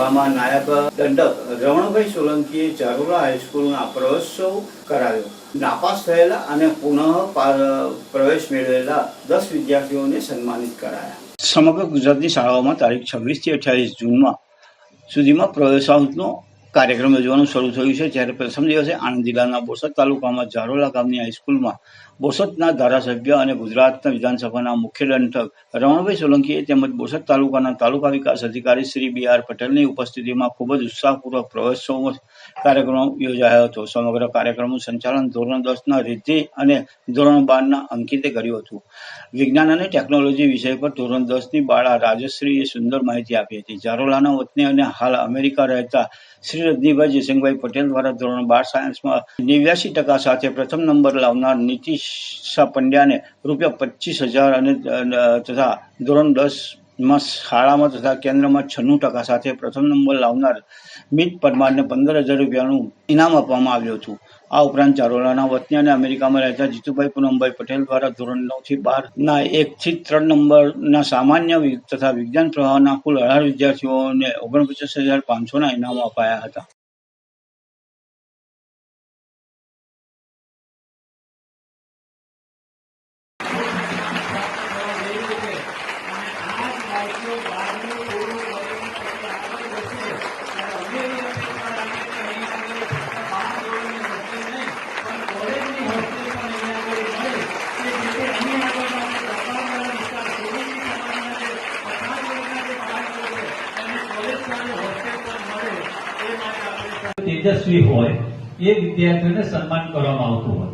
શાળામાં નાયબ દંડક રમણભાઈ સોલંકીએ ચારુલા હાઈસ્કૂલના પ્રવેશોત્સવ કરાવ્યો. નાપાસ થયેલા અને પુનઃ પાર- પ્રવેશ મેળવેલા દસ વિદ્યાર્થીઓને સન્માનિત કરાયા. સમગ્ર ગુજરાતની શાળાઓમાં તારીખ છવ્વીસથી અઠ્યાવીસ જૂનમાં સુધીમાં પ્રવેશાંકનો કાર્યક્રમ યોજવાનું શરૂ થયું છે જ્યારે પ્રથમ દિવસે આણંદ જિલ્લાના બોરસદ તાલુકામાં ઝારોલા ગામની હાઈસ્કૂલમાં બોરસદના ધારાસભ્ય અને ગુજરાતના વિધાનસભાના મુખ્ય દંડક રમણભાઈ સોલંકીએ તેમજ બોરસદ તાલુકાના તાલુકા વિકાસ અધિકારી શ્રી બી આર પટેલની ઉપસ્થિતિમાં ખૂબ જ ઉત્સાહપૂર્વક પ્રવેશોત્સવ કાર્યક્રમ યોજાયો હતો. સમગ્ર કાર્યક્રમનું સંચાલન ધોરણ દસના રિદ્ધિ અને ધોરણ બારના અંકિતે કર્યું હતું. વિજ્ઞાન અને ટેકનોલોજી વિષય પર ધોરણ દસની બાળા રાજશ્રીએ સુંદર માહિતી આપી હતી. ઝારોલાના વતની અને હાલ અમેરિકા રહેતા શ્રી રજનીભાઈ જયસિંહભાઈ પટેલ દ્વારા ધોરણ બાર સાયન્સમાં નેવ્યાસી ટકા સાથે પ્રથમ નંબર લાવનાર નીતિશા પંડ્યાને રૂપિયા પચીસ હજાર અને તથા ધોરણ દસમાં શાળામાં તથા કેન્દ્રમાં છન્નું ટકા સાથે પ્રથમ નંબર લાવનાર મિત પરમારને પંદર હજાર રૂપિયાનું ઇનામ આપવામાં આવ્યું હતું. આ ઉપરાંત ચારોલાના વતની અને અમેરિકામાં રહેતા જીતુભાઈ પૂનમભાઈ પટેલ દ્વારા ધોરણ નવથી બાર ના એક થી ત્રણ નંબરના સામાન્ય તથા વિજ્ઞાન પ્રવાહના કુલ અઢાર વિદ્યાર્થીઓને ઓગણપચાસ હજાર પાંચસોના ઇનામો અપાયા હતા. તેજસ્વી હોય, એ વિદ્યાર્થીઓને સન્માન કરવામાં આવતું હોય.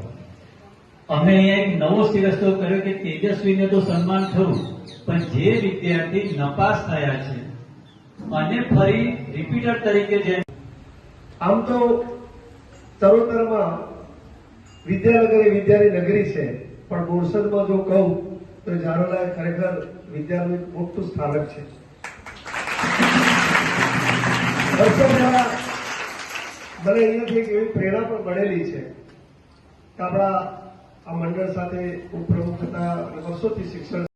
અમે એક નવો શિરસ્તો કર્યો કે તેજસ્વીને તો સન્માન થયું, પણ જે વિદ્યાર્થી નપાસ થયા છે, અને ફરી રિપીટર તરીકે જે આમ તો તરોતરમાં વિદ્યાનગર એ વિદ્યાની નગરી છે, પણ બોરસદમાં જો કહું, તો ઝારોલા ખરેખર વિદ્યાનું મોટું સ્થાનક છે. મને અહીંયાથી એક એવી પ્રેરણા પણ મળેલી છે કે આપણા આ મંડળ સાથે ઉપપ્રમુખ હતા વર્ષોથી શિક્ષણ